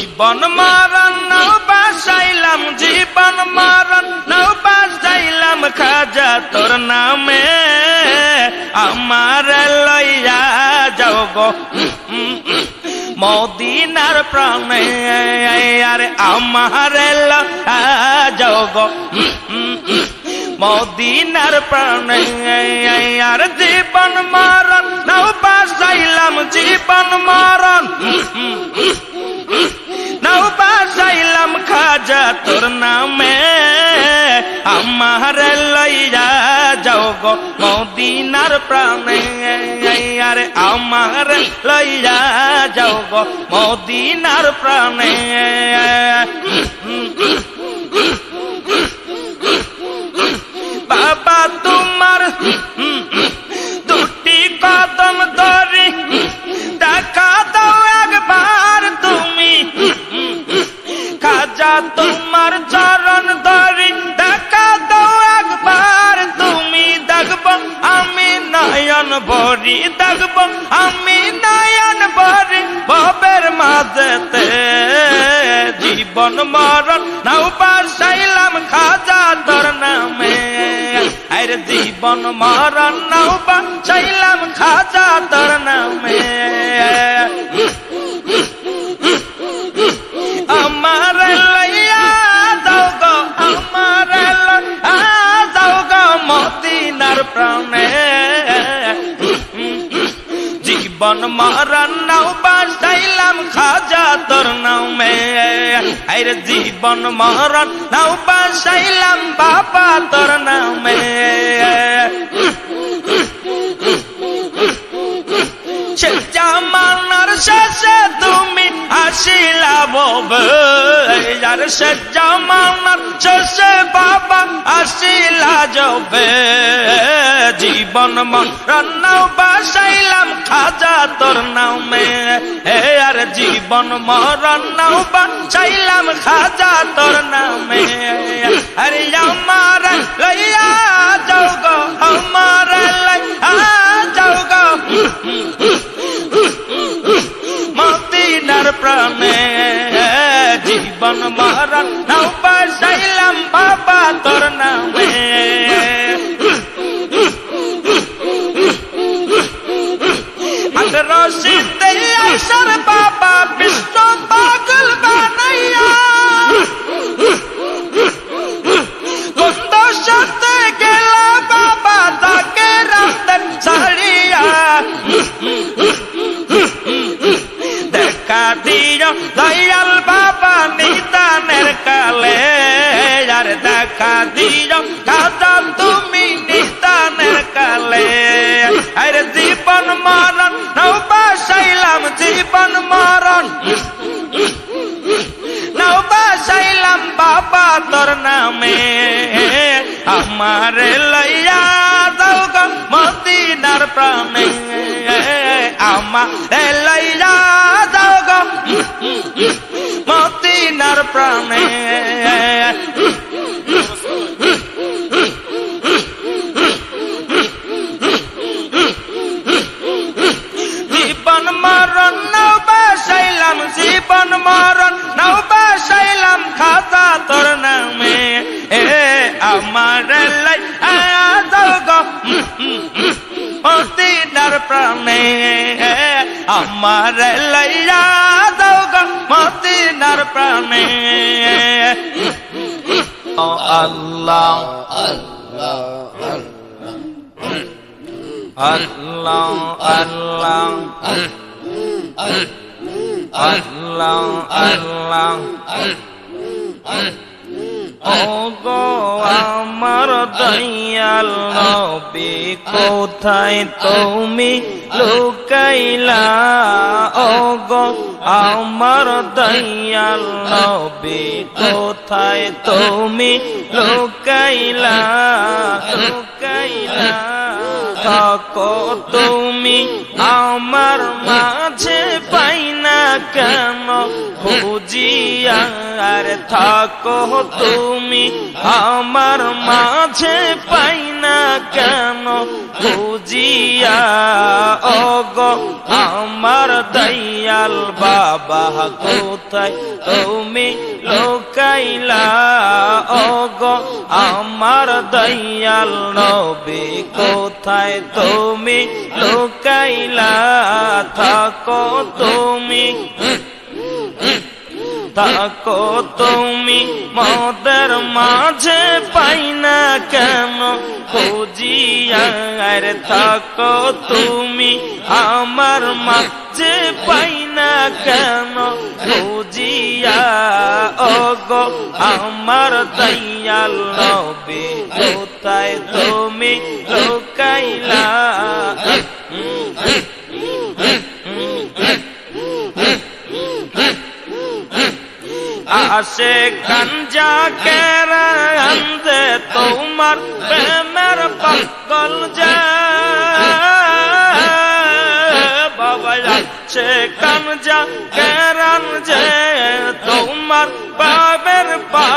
জীবন মরণ নৌ বাসাইলাম জীবন মরণ নৌ বাসাইলাম খাজা তোর নামে। আমার লইয়া গো মদিনার প্রাণে। আরে আমার লইয়া মদিনার প্রাণে। আর জীবন মরণ নৌ বাসাইলাম জীবন মরণ নৌ বাসাইলাম খাজা, তোর নামে আমার লইয়া যাও গো মদিনার প্রাণে। আরে আমার লইয়া যাও গো মদিনার প্রাণে। ভরি দেখব আমি নয়ন ভরি ভবের মাঝেতে। জীবন মরণ নাও পাশাইলাম খাজা তোর নামে আরে জীবন মরণ নাও পাশাইলাম খাজা তোর নামে জীবন মরণ নাও বাসাইলাম খাজা তোর নামে আরে জীবন মরণ নাও বাসাইলাম বাবা তোর নামে সে জামানার শেষে তুমি আসিলা আর সে জামানার শেষে বাবা আসিলা যাবে। জীবন মরণ বাসাইলাম খাজা তোর নামে। হে আর জীবন মরণ বাসাইলাম খাজা তোর নামে। আরে আমার লইয়া যাও গো, আমার লইয়া যাও গো। মদিনার প্রাণে জীবন মরণ দিও কাদা তুমি নিদানের কালে। আরে জীবন মরণ নৌ বাসাইলাম জীবন মরণ। নৌ বাসাইলাম বাবা তোর নামে। আমার লইয়া যাও মদিনার প্রাণে। আমার লইয়া যাও মদিনার প্রাণে। প্রাণে আমার লাইয়া দাও গো মদিনার প্রাণে ও আল্লাহ আল্লাহ আল্লাহ আল্লাহ আল্লাহ ও গো আমার দয়াল নবী, কোথায় তুমি লুকাইলা? ও গো আমার দয়াল নবী, কোথায় তুমি লুকাইলা? লুকাইলা? থাকো তুমি আমার মাঝে। কেন খুঁজিয়া আর থাকো তুমি? আমার মাঝে পাই না কেন হুজিয়া অগ দয়াল বাবা কোথায় তুমি লোকাইলা? অগ আমার দয়াল নবী কোথায় তুমি লোকাইলা? থাকো তুমি। থাকো তুমি মদের মাঝে পাই না কেন? খুঁজিয়া আর থাকো তুমি আমার মাঝে পাই না কেন? খুঁজিয়া, ওগো আমার দয়াল নবী, কোথায় তুমি লোকাইলা? আসে গঞ্জা কেরা আন্দে তোমার প্রেমের পাগল যা। বাবা আসে গঞ্জা কেরান যে তোমার বাবের পা